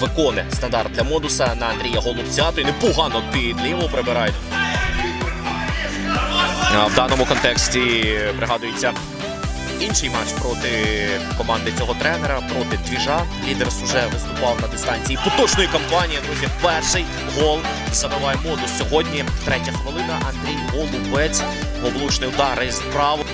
виконує стандарт для модуса на Андрія Голубця. То й непогано підліво прибирають. В даному контексті пригадується інший матч проти команди цього тренера, проти Двіжа. Лідерс уже виступав на дистанції поточної кампанії. Друзі, перший гол забиває модус сьогодні. Третя хвилина. Андрій Голубець. Облучний удар із право.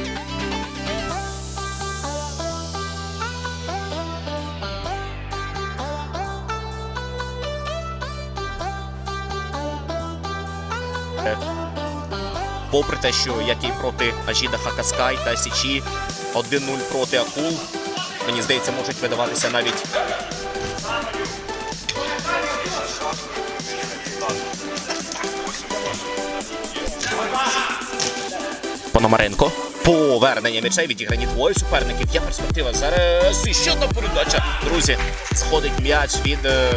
Попри те, що як і проти Ажіда Хакаскай та Січі 1-0 проти Акул, мені здається, можуть видаватися навіть Пономаренко. Повернення м'яча відіграні двоє суперників. Є перспектива. Зараз і ще одна передача. Друзі, сходить м'яч від е,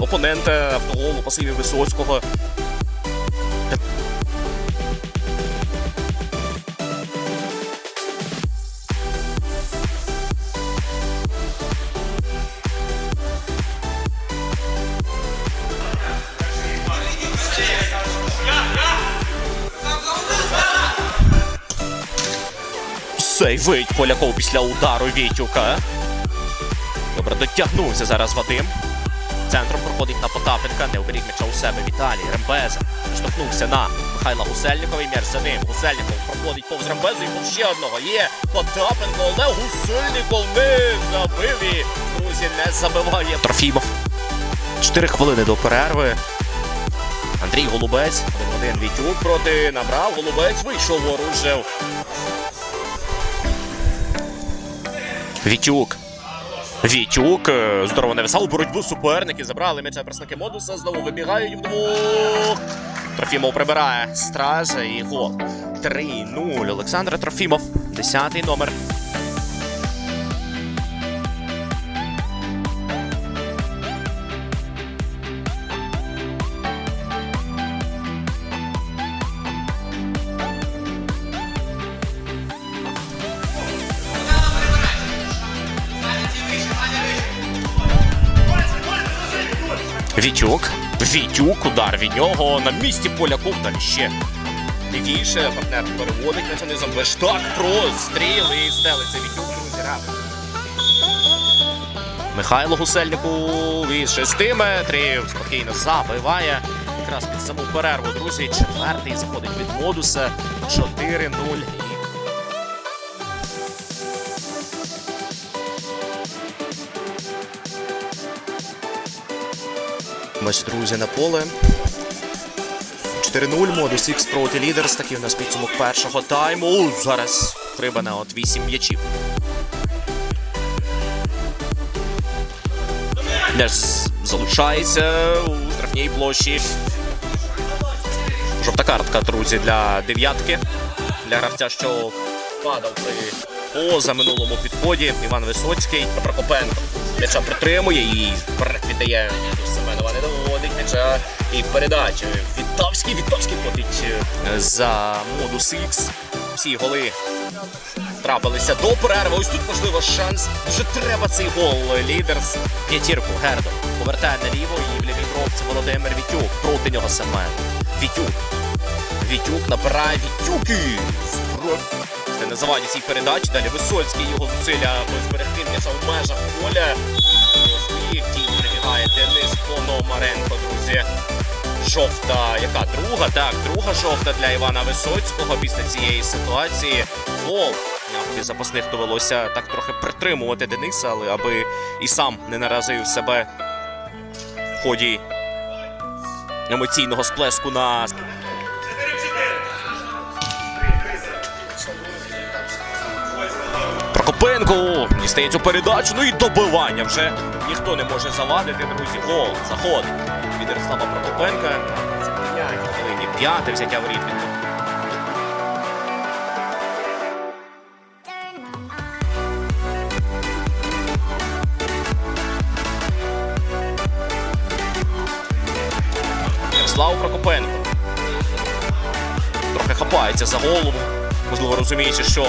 опонента автоголу пасиві Висоцького. Сейвить Поляков після удару Вітюка. Добре, дотягнувся зараз Вадим. Центром проходить на Потапенка. Не оберіг м'яча у себе Віталій. Рембеза. Штовхнувся на Михайла Гусельникова. І м'яч за ним. Гусельников проходить повз Рембезу і ще одного. Є Потапенко, але Гусельников не забив. І, друзі, не забиває. Трофімов. Чотири хвилини до перерви. Андрій Голубець. Один Вітюк проти набрав. Голубець вийшов, воружив. Вітюк. Вітюк. е, Здорово нависав у боротьбу суперники. Забрали м'яча представники модуса. Знову вибігають вдвох. Трофімов прибирає стража і гол. 3-0. Олександр Трофімов. Десятий номер. Вітюк. Вітюк. Удар від нього. На місці Поляков. Далі ще лівіше. Партнер переводить механізм. Вештак. Простріл і стелиться Вітюк. Друзі, рад. Михайло Гусельнику із 6 метрів. Спокійно забиває. Якраз під саму перерву, друзі. Четвертий заходить від модуса. 4-0. Ось, друзі, на поле. 4-0, модус X проти лідерс. Такий у нас підсумок першого тайму. Зараз прибана от 8 м'ячів. М'яч з- залишається у штрафній площі. Жовта картка, друзі, для дев'ятки. Для гравця, що падав при поза минулому підході. Іван Висоцький. Прокопенко м'яча притримує і віддає Семенова не і передача. Вітовський, Вітовський платить е, за модус X. Всі голи трапилися до перерви. Ось тут можливо шанс. Вже треба цей гол. Лідер з п'ятірку. Гердо повертає наліво і в лівій бровці Володимир Вітюк. Проти нього Семен. Вітюк. Вітюк набирає Вітюки. Це на заваді цій передачі. Далі Висоцький його зусилля зберегти м'яча в межах поля. Своїх Пономаренко, друзі. Жовта, яка друга? Так, друга жовта для Івана Висоцького після цієї ситуації. Гол. Навпаки, запасних довелося так трохи притримувати Дениса, але аби і сам не наразив себе в ході емоційного сплеску на Прокопенко дістає цю передачу. Ну і добивання вже ніхто не може завадити, друзі. Гол, заход від Ярослава Прокопенка. 5 хвилині. П'яте взяття воріт від Ярослав Прокопенко. Трохи хапається за голову. Можливо, розуміючи, що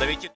навіть